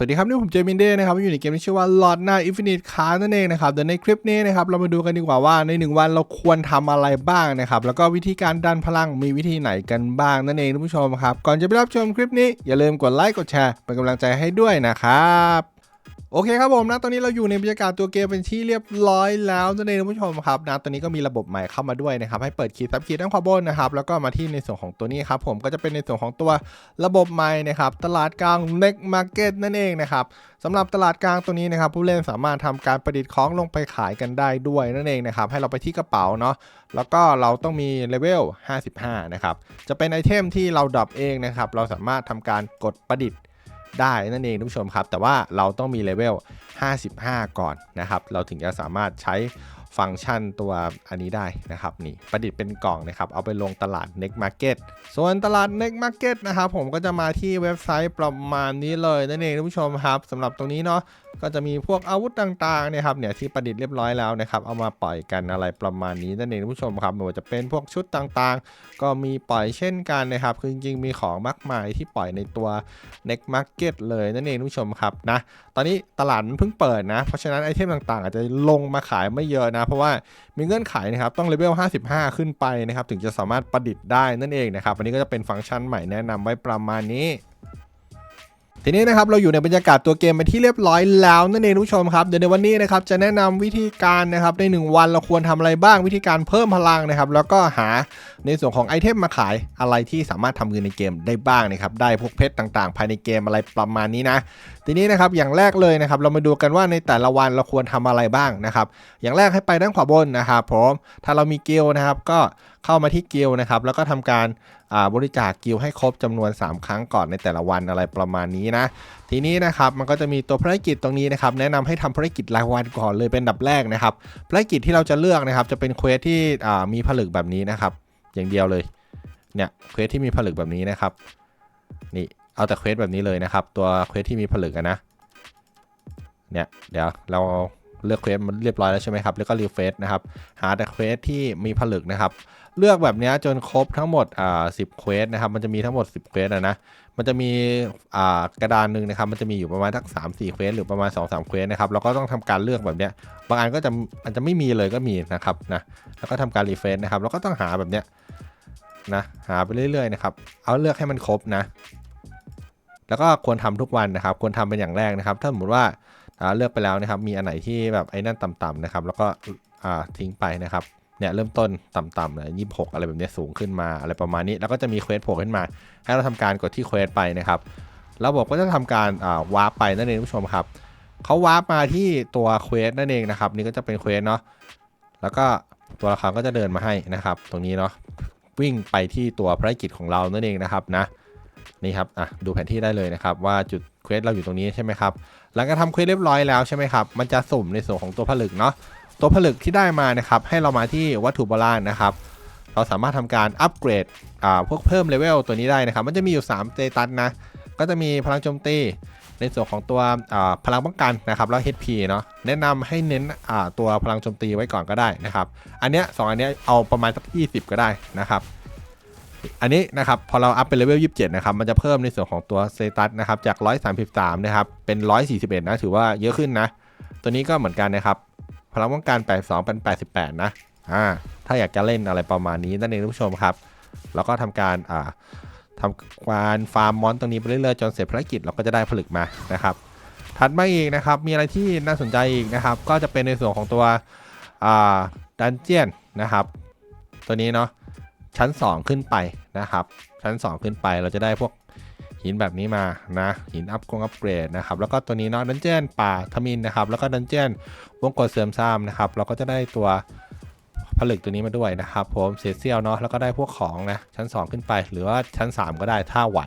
สวัสดีครับนี่ผมเจมินเด้นะครับอยู่ในเกมที่ชื่อว่า Lord n i g h Infinite Card นั่นเองนะครับเดี๋ยวในคลิปนี้นะครับเรามาดูกันดีกว่าว่าใน 1 วันเราควรทำอะไรบ้างนะครับแล้วก็วิธีการดันพลังมีวิธีไหนกันบ้างนั่นเองท่านผู้ชมครับก่อนจะไปรับชมคลิปนี้อย่าลืมกดไลค์กดแชร์เป็นกำลังใจให้ด้วยนะครับ โอเคครับผมนะตอนนี้เราอยู่ในบรรยากาศตัวเกมเป็นที่เรียบร้อยแล้วนั่นเองท่านผู้ชมครับนะตอนนี้ก็มีระบบใหม่เข้ามาด้วยนะครับให้เปิดคีย์ซับคีย์ด้านขวาบนนะครับแล้วก็มาที่ในส่วนของตัวนี้ครับผมก็จะเป็นในส่วนของตัวระบบใหม่นะครับตลาดกลาง Next Market นั่นเองนะครับสำหรับตลาดกลางตัวนี้นะครับผู้เล่นสามารถทำการประดิษฐ์ของลงไปขายกันได้ด้วยนั่นเองนะครับให้เราไปที่กระเป๋าเนาะแล้วก็เราต้องมีเลเวล55นะครับจะเป็นไอเทมที่เราดรอปเองนะครับเราสามารถทำการกดประดิษฐ์ ได้นั่นเองทุกผู้ชมครับ แต่ว่าเราต้องมีเลเวล 55 ก่อนนะครับ เราถึงจะสามารถใช้ฟังก์ชันตัวอันนี้ได้นะครับนี่ประดิษฐ์เป็นกล่องนะครับ เอาไปลงตลาด Next Market ส่วนตลาด Next Market นะครับผมก็จะมาที่เว็บไซต์ประมาณนี้เลยนั่นเองท่านผู้ชมครับสำหรับตรงนี้เนาะก็จะมีพวกอาวุธต่างๆเนี่ยครับเนี่ยที่ประดิษฐ์เรียบร้อยแล้วนะครับเอามาปล่อยกันอะไรประมาณนี้นั่นเองท่านผู้ชมครับไม่ว่าจะเป็นพวกชุดต่างๆ ก็มีปล่อยเช่นกันนะครับคือจริงๆมีของมากมายที่ปล่อยในตัว Next Market เลยนั่นเองท่านผู้ชมครับนะตอนนี้ตลาดมันเพิ่งเปิดนะ เพราะฉะนั้นไอเทมต่างๆ อาจจะลงมาขายไม่เยอะนะ เพราะว่ามีเงื่อนไขนะครับต้องเลเวล 55 ขึ้นไปนะครับถึงจะสามารถประดิษฐ์ได้นั่นเองนะครับวันนี้ก็จะเป็นฟังก์ชันใหม่แนะนำไว้ประมาณนี้ ทีนี้นะครับเราอยู่ในบรรยากาศตัวเกมเป็นที่เรียบร้อยแล้วนั่นเองทุกผู้ชมครับเดี๋ยวในวันนี้นะครับจะแนะนำวิธีการนะครับใน 1 วันเราควรทำอะไรบ้างวิธีการเพิ่มพลังนะครับ แล้วก็หาในส่วนของไอเทมมาขายอะไรที่สามารถทำเงินในเกมได้บ้างนะครับได้พวกเพชรต่างๆ ภายในเกมอะไรประมาณนี้นะ ทีนี้นะครับอย่างแรกเลยนะครับเรามาดูกันว่าในแต่ละวันเราควรทำอะไรบ้างนะครับอย่างแรกให้ไปด้านขวาบนนะครับผมถ้าเรามีเกลนะครับก็ เข้ามาที่กิลนะครับ แล้วก็ทำการาบริจาคกิลให้ครบจำนวน 3 ครั้งก่อนในแต่ละวันอะไรประมาณนี้นะ ทีนี้นะครับมันก็จะมีตัวภารกิจตรงนี้นะครับ แนะนำให้ทำภารกิจรายวันก่อนเลยเป็นดับแรกนะครับภารกิจที่เราจะเลือกนะครับ จะเป็นเควสที่มีผลึกแบบนี้นะครับ อย่างเดียวเลยเนี่ยเควสที่มีผลึกแบบนี้นะครับ นี่เอาแต่เควสแบบนี้เลยนะครับ ตัวเควสที่มีผลึกนะเนี่ยเดี๋ยวเราเลือกเควสมันเรียบร้อยแล้วใช่ไหมครับ แล้วก็รีเฟซนะครับ หาแต่เควสที่มีผลึกนะครับ เลือกแบบนี้จนครบทั้งหมดอ่าสิบเควสนะครับมันจะมีทั้งหมด 10เควสอะนะมันจะมีอ่ากระดานหนึ่งนะครับ มันจะมีอยู่ประมาณทักสามสี่เควสหรือประมาณ2อสามเควสนะครับเราก็ต้องทำการเลือกแบบเนี้ยบางอันก็จะมันจะไม่มีเลยก็มีนะครับนะแล้วก็ทำการรีเฟซนะครับแล้วก็ต้องหาแบบเนี้ยนะหาไปเรื่อยๆนะครับเอาเลือกให้มันครบนะแล้วก็ควรทำทุกวันนะครับ ควรทำเป็นอย่างแรกนะครับ ถ้าสมมติว่าเลือกไปแล้วนะครับ มีอันไหนที่แบบไอ้นั่นต่ำๆนะครับ แล้วก็ทิ้งไปนะครับ เนี่ยเริ่มต้นต่ำๆเลยยี่สิบหกอะไรแบบนี้สูงขึ้นมาอะไรประมาณนี้ แล้วก็จะมีเควสโผล่ขึ้นมา ให้เราทำการกดที่เควสไปนะครับระบบก็จะทำการอ่าวาร์ปไปนั่นเองผู้ชมครับเขาวาร์ปมาที่ตัวเควสนั่นเองนะครับ นี่ก็จะเป็นเควสเนาะแล้วก็ตัวละครก็จะเดินมาให้นะครับ ตรงนี้เนาะวิ่งไปที่ตัวภารกิจของเรานั่นเองนะครับนะนี่ครับอะดูแผนที่ได้เลยนะครับ ว่าจุดเควสเราอยู่ตรงนี้ใช่ไหมครับหลังจากทำเควสเรียบร้อยแล้วใช่ไหมครับมันจะสุ่มในส่วนของตัวผลึกเนาะ ตัวผลึกที่ได้มานะครับให้เรามาที่วัตถุโบราณนะครับ เราสามารถทำการอัปเกรดอ่าพวกเพิ่มเลเวลตัวนี้ได้นะครับ มันจะมีอยู่3เตตัสนะ ก็จะมีพลังโจมตีในส่วนของตัวพลังป้องกันนะครับแล้ว HP เนาะแนะนำให้เน้นตัวพลังโจมตีไว้ก่อนก็ได้นะครับ อันเนี้ยสองอันเนี้ยเอาประมาณสัก20 ก็ได้นะครับอันนี้นะครับพอเราอัพเป็นเลเวล 27 นะครับ มันจะเพิ่มในส่วนของตัวสเตตัสนะครับจาก 133 นะครับ เป็น 141 นะ ถือว่าเยอะขึ้นนะ ตัวนี้ก็เหมือนกันนะครับ พลังป้องกัน 82เป็น88 นะอ่าถ้าอยากจะเล่นอะไรประมาณนี้นั่นเองท่านผู้ชมครับ แล้วก็ทำการอ่าทำการฟาร์มมอนตรงนี้ไปเรื่อยๆจนเสร็จภารกิจเราก็จะได้ผลึกมานะครับ ถัดมาอีกนะครับ มีอะไรที่น่าสนใจอีกนะครับ ก็จะเป็นในส่วนของตัวอ่าดันเจียนนะครับ ตัวนี้เนาะชั้น 2 ขึ้นไปนะครับ ชั้น 2 ขึ้นไปเราจะได้พวก หินแบบนี้มานะ หินอัพกงอัพเกรดนะครับ แล้วก็ตัวนี้เนาะดันเจียนป่าทมินนะครับ แล้วก็ดันเจียนวงกดเสริมซ้ำนะครับ เราก็จะได้ตัวผลึกตัวนี้มาด้วยนะครับ ผมเศษเสี้ยวเนาะแล้วก็ได้พวกของนะชั้น 2 ขึ้นไป หรือว่าชั้น 3 ก็ได้ถ้าไหว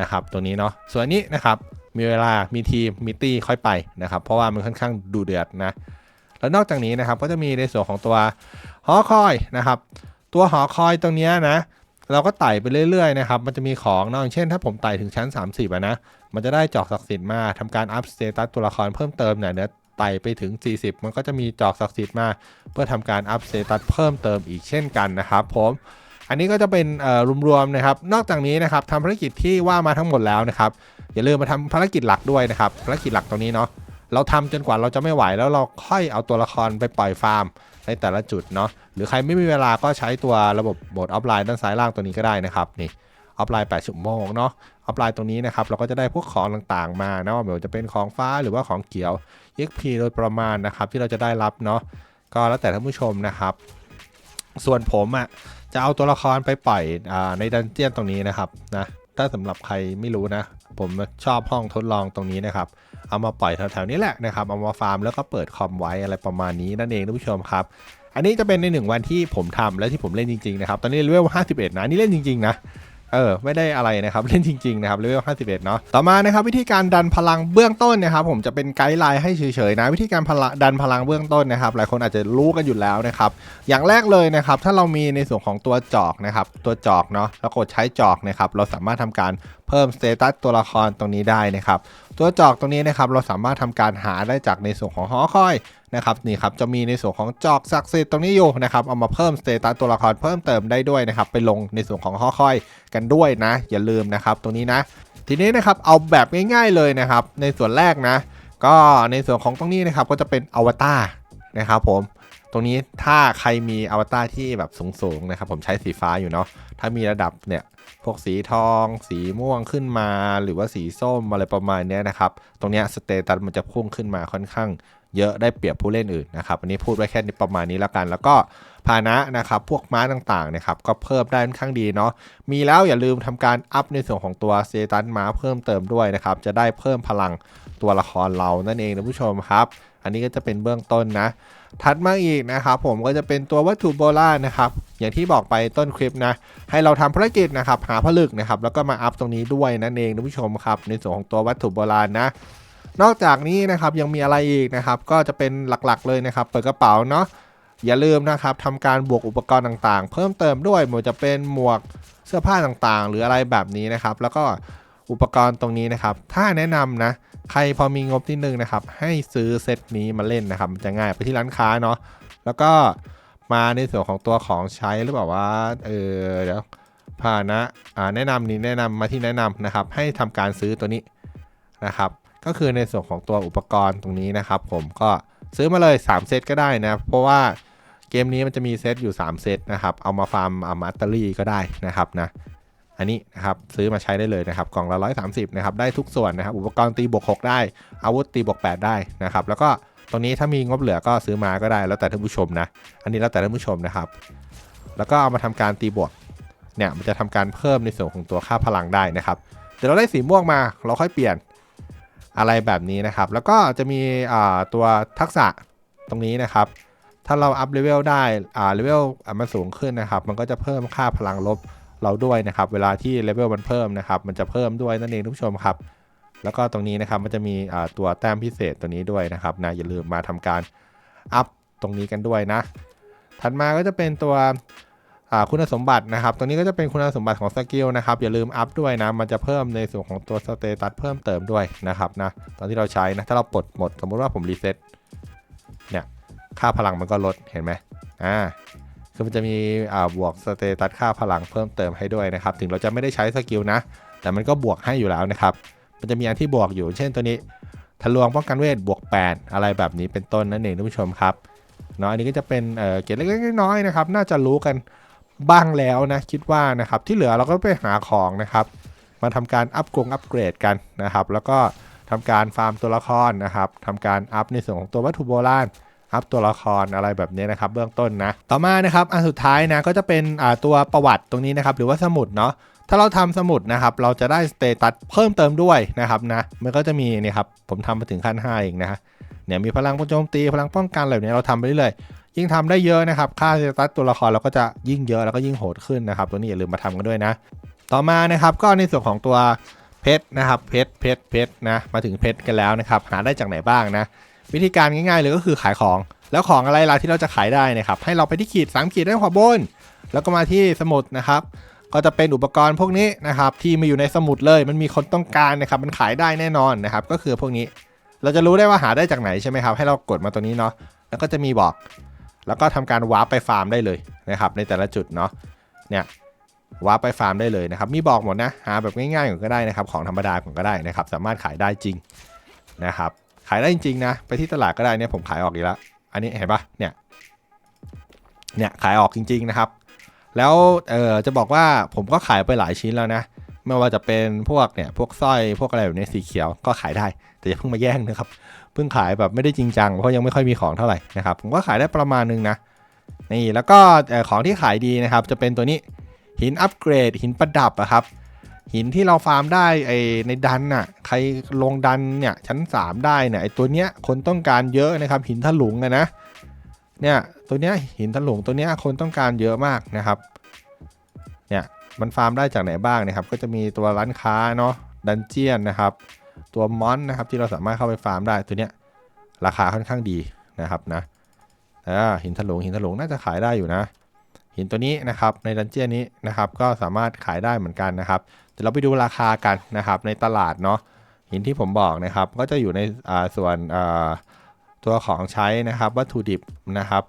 นะครับ ตัวนี้เนาะส่วนนี้นะครับมีเวลามีทีมมีตี้ค่อยไปนะครับ เพราะว่ามันค่อนข้างดูเดือดนะแล้วนอกจากนี้นะครับก็จะมีในส่วนของตัวฮอคอยนะครับ ตัวหอคอยตรงนี้นะ เราก็ไต่ไปเรื่อยๆนะครับ มันจะมีของเนอะอย่างเช่น ถ้าผมไต่ถึงชั้น 30อะนะ มันจะได้จอกศักดิ์สิทธิ์มาทำการอัพสเตตัสตัวละครเพิ่มเติมเนี่ยเดี๋ยวไต่ไปถึง 40 มันก็จะมีจอกศักดิ์สิทธิ์มา เพื่อทำการอัพสเตตัสเพิ่มเติมอีกเช่นกันนะครับผม อันนี้ก็จะเป็นรวมๆนะครับ นอกจากนี้นะครับทำภารกิจที่ว่ามาทั้งหมดแล้วนะครับ อย่าลืมมาทำภารกิจหลักด้วยนะครับ ภารกิจหลักตรงนี้เนาะ เราทำจนกว่าเราจะไม่ไหวแล้วเราค่อยเอาตัวละครไปปล่อยฟาร์ม ในแต่ละจุดเนาะหรือใครไม่มีเวลาก็ใช้ตัวระบบโหมดออฟไลน์ด้านซ้ายล่างตัวนี้ก็ได้นะครับนี่ออฟไลน์8ชั่วโมงเนาะออฟไลน์ตรงนี้นะครับเราก็จะได้พวกของต่างๆมานะไม่ว่าจะเป็นของฟ้าหรือว่าของเขียว XP โดยประมาณนะครับที่เราจะได้รับเนาะก็แล้วแต่ท่านผู้ชมนะครับ ส่วนผมอะ่ะจะเอาตัวละครไปปล่อยอในดันเจียนตรงนี้นะครับนะถ้าสำหรับใครไม่รู้นะ ผมชอบห้องทดลองตรงนี้นะครับ เอามาปล่อยแถวๆนี้แหละนะครับเอามาฟาร์มแล้วก็เปิดคอมไว้อะไรประมาณนี้นั่นเองท่านผู้ชมครับอันนี้จะเป็นในหนึ่งวันที่ผมทำและที่ผมเล่นจริงๆนะครับตอนนี้เลเวล51 นะนี่เล่นจริงๆนะเออไม่ได้อะไรนะครับเล่นจริงๆนะครับเลเวล51 เนาะต่อมานะครับวิธีการดันพลังเบื้องต้นนะครับผมจะเป็นไกด์ไลน์ให้เฉยๆนะวิธีการพลังดันพลังเบื้องต้นนะครับหลายคนอาจจะรู้กันอยู่แล้วนะครับอย่างแรกเลยนะครับถ้าเรามีในส่วนของตัวจอกนะครับตัวจอกเนาะแล้วกดใช้จอกนะครับเราสามารถทำการเพิ่มสเตตัสตัวละครตรงนี้ได้นะครับ ตัวจอกตรงนี้นะครับเราสามารถทำการหาได้จากในส่วนของหอคอยนะครับนี่ครับจะมีในส่วนของจอกศักดิ์สิทธิ์ตรงนี้อยู่นะครับเอามาเพิ่มสเตตัสตัวละครเพิ่มเติมได้ด้วยนะครับไปลงในส่วนของหอคอยกันด้วยนะ อย่าลืมนะครับตรงนี้นะ ทีนี้นะครับเอาแบบง่าย ๆเลยนะครับ ในส่วนแรกนะ ก็ในส่วนของตรงนี้นะครับก็จะเป็นอวตารนะครับผมตรงนี้ถ้าใครมีอวตารที่แบบสูงๆนะครับผมใช้สีฟ้าอยู่เนาะถ้ามีระดับเนี่ย พวกสีทอง สีม่วงขึ้นมา หรือว่าสีส้มอะไรประมาณนี้นะครับ ตรงนี้สเตตัสมันจะพุ่งขึ้นมาค่อนข้างเยอะได้เปรียบผู้เล่นอื่นนะครับอันนี้พูดไว้แค่นี้ประมาณนี้แล้วกัน แล้วก็พาหนะนะครับ พวกม้าต่างๆนะครับก็เพิ่มได้ค่อนข้างดีเนาะมีแล้วอย่าลืมทำการอัพในส่วนของตัวสเตตัสม้าเพิ่มเติมด้วยนะครับ จะได้เพิ่มพลังตัวละครเรานั่นเองนะผู้ชมครับ อันนี้ก็จะเป็นเบื้องต้นนะ ถัดมาอีกนะครับผมก็จะเป็นตัววัตถุโบราณนะครับอย่างที่บอกไปต้นคลิปนะ ให้เราทำภารกิจนะครับหาผลึกนะครับแล้วก็มาอัพตรงนี้ด้วยนั่นเองนะผู้ชมครับ ในส่วนของตัววัตถุโบราณนะนอกจากนี้นะครับยังมีอะไรอีกนะครับ ก็จะเป็นหลักๆเลยนะครับ เปิดกระเป๋าเนาะอย่าลืมนะครับทำการบวกอุปกรณ์ต่างๆ เพิ่มเติมด้วยไม่ว่าจะเป็นหมวกเสื้อผ้าต่างๆ หรืออะไรแบบนี้นะครับ แล้วก็อุปกรณ์ตรงนี้นะครับ ถ้าแนะนำนะ ใครพอมีงบนิดนึงนะครับ ให้ซื้อเซตนี้มาเล่นนะครับจะง่ายไปที่ร้านค้าเนาะแล้วก็มาในส่วนของตัวของใช้หรือเปล่าว่าเออเดี๋ยวพาหนะอ่าแนะนำนี้แนะนำมาที่แนะนำนะครับ ให้ทำการซื้อตัวนี้นะครับ ก็คือในส่วนของตัวอุปกรณ์ตรงนี้นะครับ ผมก็ซื้อมาเลย 3 เซตก็ได้นะ เพราะว่าเกมนี้มันจะมีเซตอยู่ 3 เซตนะครับ เอามาฟาร์มอามาตเตอรี่ก็ได้นะครับนะ อันนี้นะครับซื้อมาใช้ได้เลยนะครับกล่องละ130นะครับได้ทุกส่วนนะครับอุปกรณ์ตีบวก6ได้ อาวุธตีบวก8ได้นะครับแล้วก็ตรงนี้ถ้ามีงบเหลือก็ซื้อมาก็ได้ แล้วแต่ท่านผู้ชมนะอันนี้แล้วแต่ท่านผู้ชมนะครับ แล้วก็เอามาทำการตีบวกเนี่ยมันจะทำการเพิ่มในส่วนของตัวค่าพลังได้นะครับเดี๋ยวเราได้สีม่วงมาเราค่อยเปลี่ยนอะไรแบบนี้นะครับ แล้วก็จะมีตัวทักษะตรงนี้นะครับ ถ้าเราอัพเลเวลได้เลเวลมันสูงขึ้นนะครับ มันก็จะเพิ่มค่าพลังลบ เราด้วยนะครับ เวลาที่เลเวลมันเพิ่มนะครับ มันจะเพิ่มด้วยนั่นเองทุกผู้ชมครับ แล้วก็ตรงนี้นะครับมันจะมีตัวแต้มพิเศษตัวนี้ด้วยนะครับนะอย่าลืมมาทำการอัพตรงนี้กันด้วยนะ ถัดมาก็จะเป็นตัวคุณสมบัตินะครับ ตรงนี้ก็จะเป็นคุณสมบัติของสกิลนะครับ อย่าลืมอัพด้วยนะ มันจะเพิ่มในส่วนของตัวสเตตัสเพิ่มเติมด้วยนะครับนะ ตอนที่เราใช้นะ ถ้าเราปลดหมด สมมุติว่าผมรีเซ็ตเนี่ย ค่าพลังมันก็ลด เห็นไหมอ่า คือมันจะมีอ่าบวกสเตตัสค่าพลังเพิ่มเติมให้ด้วยนะครับ ถึงเราจะไม่ได้ใช้สกิลนะ แต่มันก็บวกให้อยู่แล้วนะครับ มันจะมีอันที่บวกอยู่ เช่นตัวนี้ทะลวงป้องกันเวทบวก 8 อะไรแบบนี้เป็นต้นนั่นเองท่านผู้ชมครับเนาะอันนี้ก็จะเป็นเอ่อเกรดเล็กๆน้อยๆนะครับ น่าจะรู้กันบ้างแล้วนะคิดว่านะครับ ที่เหลือเราก็ไปหาของนะครับมาทำการอัพกรงอัปเกรดกันนะครับ แล้วก็ทำการฟาร์มตัวละครนะครับทำการอัพในส่วนของตัววัตถุโบราณ อัพตัวละครอะไรแบบนี้นะครับเบื้องต้นนะ ต่อมานะครับอันสุดท้ายนะก็จะเป็นตัวประวัติตรงนี้นะครับหรือว่าสมุดเนาะถ้าเราทำสมุดนะครับเราจะได้สเตตัสเพิ่มเติมด้วยนะครับนะมันก็จะมีนี่ครับผมทำมาถึงขั้น5เองนะฮะเนี่ยมีพลังโจมตีพลังป้องกันอะไรแบบนี้เราทำไปเรื่อยยิ่งทำได้เยอะนะครับ ค่าสเตตัสตัวละครเราก็จะยิ่งเยอะแล้วก็ยิ่งโหดขึ้นนะครับ ตัวนี้อย่าลืมมาทำกันด้วยนะ ต่อมานะครับก็ในส่วนของตัวเพชรนะครับเพชรเพชรเพชรนะมาถึงเพชรกันแล้วนะครับหาได้จากไหนบ้างนะ วิธีการง่ายๆเลยก็คือขายของ แล้วของอะไรล่ะที่เราจะขายได้นะครับ ให้เราไปที่ขีด 3 ขีดด้านขวาบน แล้วก็มาที่สมุดนะครับ ก็จะเป็นอุปกรณ์พวกนี้นะครับ ที่มีอยู่ในสมุดเลย มันมีคนต้องการนะครับ มันขายได้แน่นอนนะครับ ก็คือพวกนี้ เราจะรู้ได้ว่าหาได้จากไหนใช่ไหมครับ ให้เรากดมาตัวนี้เนาะ แล้วก็จะมีบอก แล้วก็ทำการวาร์ปไปฟาร์มได้เลยนะครับ ในแต่ละจุดเนาะ เนี่ยวาร์ปไปฟาร์มได้เลยนะครับ มีบอกหมดนะ หาแบบง่ายๆก็ได้นะครับ ของธรรมดาก็ได้นะครับ สามารถขายได้จริงนะครับ ขายได้จริงๆนะ ไปที่ตลาดก็ได้เนี่ยผมขายออกอีกแล้ว อันนี้เห็นปะเนี่ย เนี่ยขายออกจริง ๆนะครับ แล้วเออจะบอกว่าผมก็ขายไปหลายชิ้นแล้วนะ ไม่ว่าจะเป็นพวกเนี่ยพวกสร้อยพวกอะไรแบบนี้สีเขียวก็ขายได้ แต่อย่าเพิ่งมาแย่งนะครับ เพิ่งขายแบบไม่ได้จริงจังเพราะยังไม่ค่อยมีของเท่าไหร่นะครับ ผมก็ขายได้ประมาณนึงนะ นี่แล้วก็ของที่ขายดีนะครับ จะเป็นตัวนี้หินอัปเกรดหินประดับอะครับ หินที่เราฟาร์มได้ไอในดันน่ะใครลงดันเนี่ยชั้น 3 ได้เนี่ยไอตัวเนี้ยคนต้องการเยอะนะครับหินถลุงอะนะเนี่ยตัวเนี้ยหินถลุงตัวเนี้ยคนต้องการเยอะมากนะครับเนี่ยมันฟาร์มได้จากไหนบ้างนะครับ ก็จะมีตัวร้านค้าเนาะดันเจียนนะครับ ตัวมอนนะครับที่เราสามารถเข้าไปฟาร์มได้ตัวเนี้ยราคาค่อนข้างดีนะครับนะอ่าหินถลุงหินถลุงน่าจะขายได้อยู่นะ หินตัวนี้นะครับในดันเจียนนี้นะครับก็สามารถขายได้เหมือนกันนะครับเดี๋ยวเราไปดูราคากันนะครับในตลาดเนาะหินที่ผมบอกนะครับก็จะอยู่ในส่วนตัวของใช้นะครับวัตถุดิบนะครับ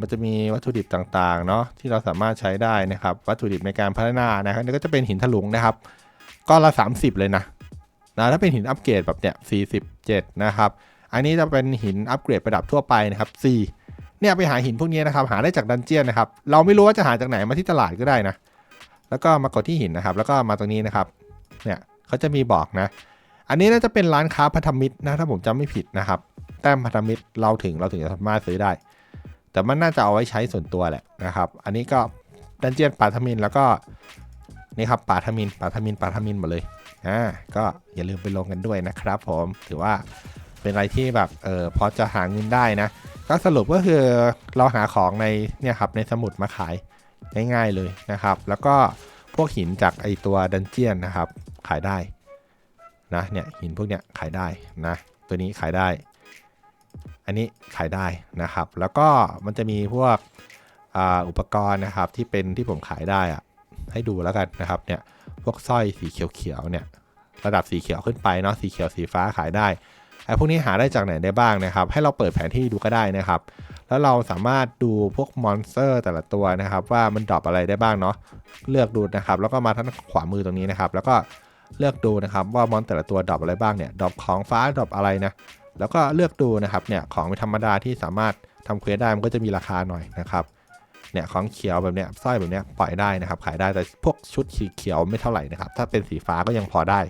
มันจะมีวัตถุดิบต่างๆเนาะที่เราสามารถใช้ได้นะครับ วัตถุดิบในการพัฒนานะครับนี่ก็จะเป็นหินถลุงนะครับก้อนละ 30 เลยนะนะถ้าเป็นหินอัปเกรดแบบเนี้ย47 นะครับ อันนี้จะเป็นหินอัปเกรดประดับทั่วไปนะครับ 4 เนี่ยไปหาหินพวกนี้นะครับ หาได้จากดันเจียนนะครับ เราไม่รู้ว่าจะหาจากไหนมาที่ตลาดก็ได้นะ แล้วก็มากดที่หินนะครับ แล้วก็มาตรงนี้นะครับ เนี่ยเขาจะมีบอกนะ อันนี้น่าจะเป็นร้านค้าพันธมิตรนะถ้าผมจำไม่ผิดนะครับ แต้มพันธมิตรเราถึงเราถึงจะสามารถซื้อได้ แต่มันน่าจะเอาไว้ใช้ส่วนตัวแหละนะครับ อันนี้ก็ดันเจียนปาทมินแล้วก็นี่ครับปาทมินปาทมินปาทมินหมดเลยอ่าก็อย่าลืมไปลงกันด้วยนะครับ ผมถือว่า เป็นอะไรที่แบบเออพอจะหาเงินได้นะ ก็สรุปก็คือเราหาของในเนี่ยครับในสมุดมาขายง่ายๆเลยนะครับ แล้วก็พวกหินจากไอตัวดันเจียนนะครับขายได้นะเนี่ยหินพวกเนี้ยขายได้นะตัวนี้ขายได้ อันนี้ขายได้นะครับ แล้วก็มันจะมีพวกอ,อุปกรณ์นะครับที่เป็นที่ผมขายได้อะให้ดูแล้วกันนะครับเนี่ยพวกสร้อยสีเขียวๆเนี่ยระดับสีเขียวขึ้นไปเนาะสีเขียวสีฟ้าขายได้ ไอ้พวกนี้หาได้จากไหนได้บ้างนะครับ ให้เราเปิดแผนที่ดูก็ได้นะครับ แล้วเราสามารถดูพวกมอนสเตอร์แต่ละตัวนะครับ ว่ามันดรอปอะไรได้บ้างเนาะเลือกดูนะครับ แล้วก็มาทางขวามือตรงนี้นะครับ แล้วก็เลือกดูนะครับว่ามอนแต่ละตัวดรอปอะไรบ้างเนี่ยดรอปของฟ้าดรอปอะไรนะแล้วก็เลือกดูนะครับเนี่ยของธรรมดาที่สามารถทำเควสได้มันก็จะมีราคาหน่อยนะครับเนี่ยของเขียวแบบเนี้ยสร้อยแบบเนี้ยปล่อยได้นะครับ ขายได้แต่พวกชุดสีเขียวไม่เท่าไหร่นะครับ ถ้าเป็นสีฟ้าก็ยังพอได้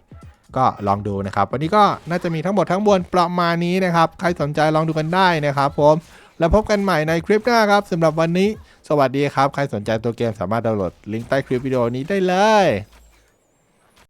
ก็ลองดูนะครับ วันนี้ก็น่าจะมีทั้งหมดทั้งมวลประมาณนี้นะครับ ใครสนใจลองดูกันได้นะครับผมแล้วพบกันใหม่ในคลิปหน้าครับสำหรับวันนี้ สวัสดีครับ ใครสนใจตัวเกมสามารถดาวน์โหลดลิงก์ใต้คลิปวิดีโอนี้ได้เลย